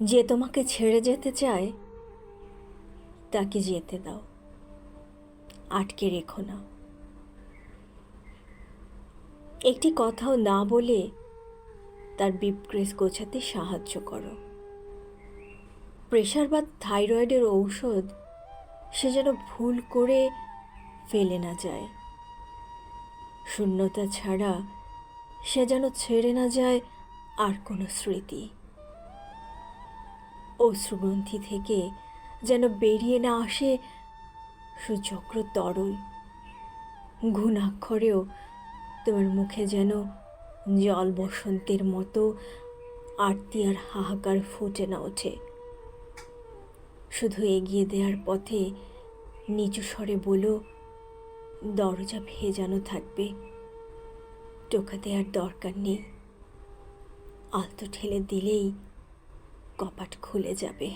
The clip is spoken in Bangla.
যে তোমাকে ছেড়ে যেতে চায়, তাকে যেতে দাও। আটকে রেখো না। একটি কথাও না বলে তার বিপক্রেস গোছাতে সাহায্য করো। প্রেশার বা থাইরয়েডের ঔষধ সে যেন ভুল করে ফেলে না যায়। শূন্যতা ছাড়া সে যেন ছেড়ে না যায় আর কোনো স্মৃতি। অশ্রুগ্রন্থি থেকে যেন বেরিয়ে না আসে সুচক্র তরল। ঘুণাক্ষরেও তোমার মুখে যেন জল বসন্তের মতো আরতি আর হাহাকার ফুটে না ওঠে। শুধু এগিয়ে দেওয়ার পথে নিচু স্বরে বলো, দরজা ভেজানো থাকবে। টোকা দেওয়ার দরকার নেই। আলতো ঠেলে দিলেই কপাট খুলে যাবে।